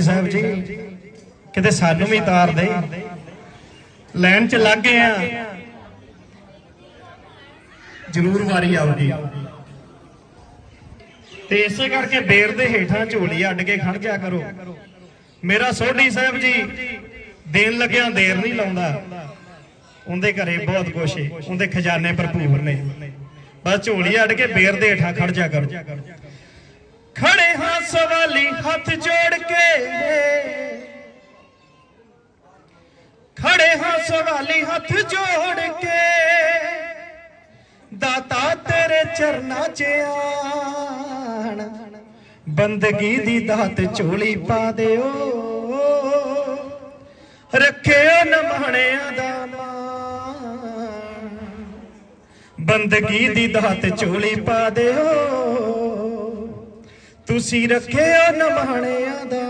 ਸਾਹਿਬ ਜੀ, ਕਿਤੇ ਸਾਨੂੰ ਵੀ ਤਾਰ ਦੇ। ਲਾਈਨ 'ਚ ਲੱਗ ਗਏ ਆ। ਜ਼ਰੂਰ ਵਾਰੀ ਆਉਗੀ ਤੇ ਇਸੇ ਕਰਕੇ ਬੇਰ ਦੇ ਹੇਠਾਂ ਝੋਲੀ ਅੱਡ ਕੇ ਖੜ ਜਾ ਕਰੋ। ਮੇਰਾ ਸੋਢੀ ਸਾਹਿਬ ਜੀ, ਦੇਣ ਲੱਗਿਆ ਦੇਰ ਨਹੀਂ ਲਾਉਂਦਾ। ਉਹਦੇ ਘਰੇ ਬਹੁਤ ਕੁਛ ਏ, ਉਹਦੇ ਖਜ਼ਾਨੇ ਭਰਪੂਰ ਨੇ। ਬਸ ਝੋਲੀ ਅੱਡ ਕੇ ਬੇਰ ਦੇ ਹੇਠਾਂ ਖੜ ਜਾ ਕਰੋ। ਖੜੇ ਹਾਂ ਸਵਾਲੀ ਹੱਥ ਜੋੜ ਕੇ ਸਵਾਲੀ ਹੱਥ ਜੋੜ ਕੇ। ਦਾਤਾ ਤੇਰੇ ਚਰਨਾਂ 'ਚ ਆਣ। ਬੰਦਗੀ ਦੀ ਦਾਤ ਝੋਲੀ ਪਾ ਦਿਓ। ਰੱਖਿਓ ਨਮਾਣਿਆਂ ਦਾ ਮਾਣ। ਬੰਦਗੀ ਦੀ ਦਾਤ ਝੋਲੀ ਪਾ ਦਿਓ। ਤੁਸੀਂ ਰੱਖਿਓ ਨਮਾਣਿਆਂ ਦਾ